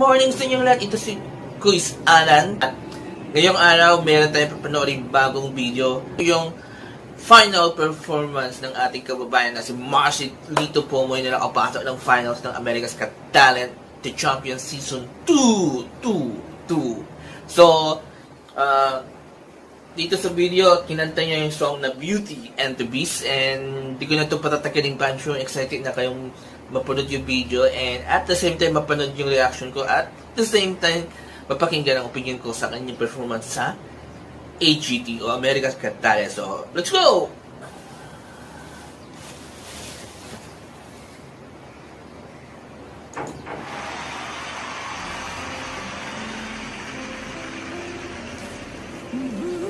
morning sa inyong lahat. Ito si Quiz Alan. At ngayong araw, meron tayong papanoorin bagong video. Yung final performance ng ating kababayan na si Marcy Lito Pomoy na nakapasok ng finals ng America's Got Talent The Champion Season 2. 2. 2. So, uh, dito sa video, kinanta niya yung song na Beauty and the Beast and di ko na ito patatakiling pansyo. Excited na kayong mapanood yung video and at the same time mapanood yung reaction ko at the same time mapakinggan ang opinion ko sa kanyang performance sa AGT o America's Got Talent. So, let's go! Till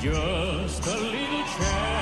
Just a little chance,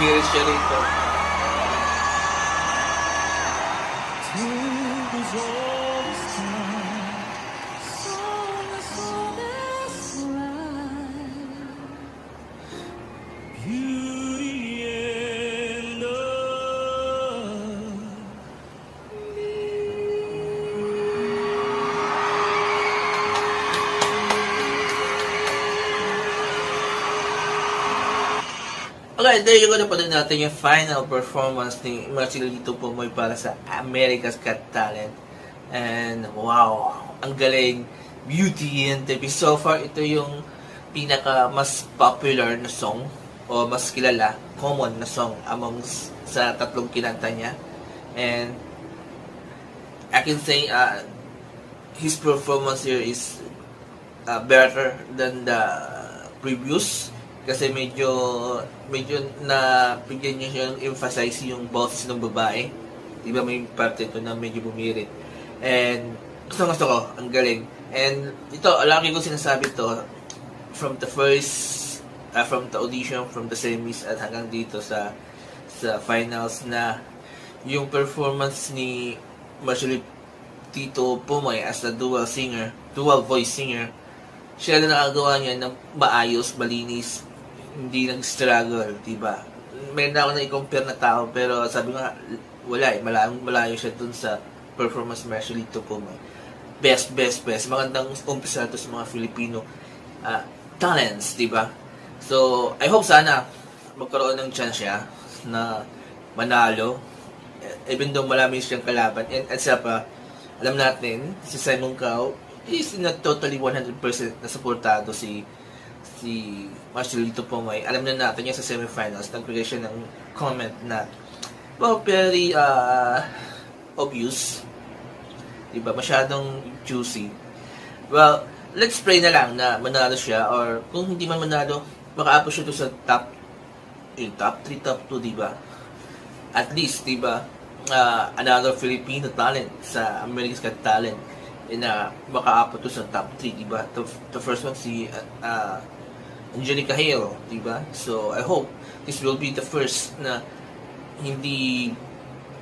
mutually Okay, there you go na pala natin yung final performance ni Marcelito Pomoy para sa America's Got Talent. And wow, ang galing. Beauty and the Beast. So far, ito yung pinaka mas popular na song o mas kilala, common na song among sa tatlong kinanta niya. And I can say uh, his performance here is uh, better than the previous kasi medyo medyo na bigyan niya siya ng emphasize yung boses ng babae. Di ba may parte ito na medyo bumirit. And gusto gusto ko, ang galing. And ito, lagi ko sinasabi to from the first uh, from the audition, from the semis at hanggang dito sa sa finals na yung performance ni Marjorie Tito Pumoy as a dual singer, dual voice singer, siya na nakagawa niya ng maayos, malinis, hindi nag-struggle, di ba? Meron ako na i-compare na tao, pero sabi nga, wala eh, malayo, malayo siya dun sa performance ni Marjorie Tito Pumoy. Best, best, best. Magandang umpisa to sa mga Filipino ah, talents, di ba? So, I hope sana magkaroon ng chance siya na manalo. Eh, Even though marami siyang kalaban. And at saka pa, alam natin, si Simon Cowell is not totally 100% na supportado si si Marcelito Pomoy. Alam na natin yan sa semifinals. Nagbigay siya ng comment na well, very uh, obvious. Diba? Masyadong juicy. Well, let's pray na lang na manalo siya or kung hindi man manalo, makaapos siya to sa top yung top 3, top 2, di ba? At least, di ba, ah, another Filipino talent sa America's Got Talent. na makaabot to sa top 3, di ba? The, the first one si uh, uh, Angelica Hale, di ba? So, I hope this will be the first na hindi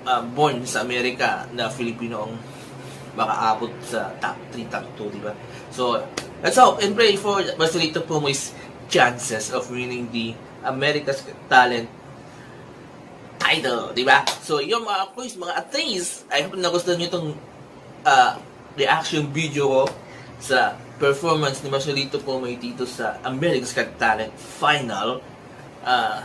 uh, born sa Amerika na Filipino ang makaabot sa top 3, top 2, di ba? So, let's hope and pray for Marcelito Pumoy's chances of winning the America's Talent title, di ba? So, yung mga quiz, mga athletes, I hope na gusto nyo itong uh, reaction video ko sa performance ni Marcelito Pumoy dito sa America's Got Talent final. Uh,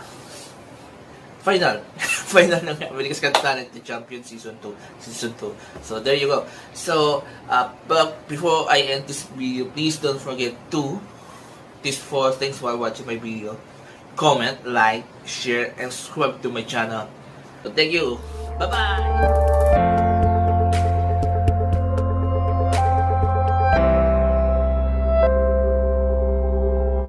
final. final ng America's Got Talent the Champion Season 2. Season 2. So, there you go. So, uh, but before I end this video, please don't forget to these four things while watching my video. Comment, like, share, and subscribe to my channel. So, thank you. Bye-bye!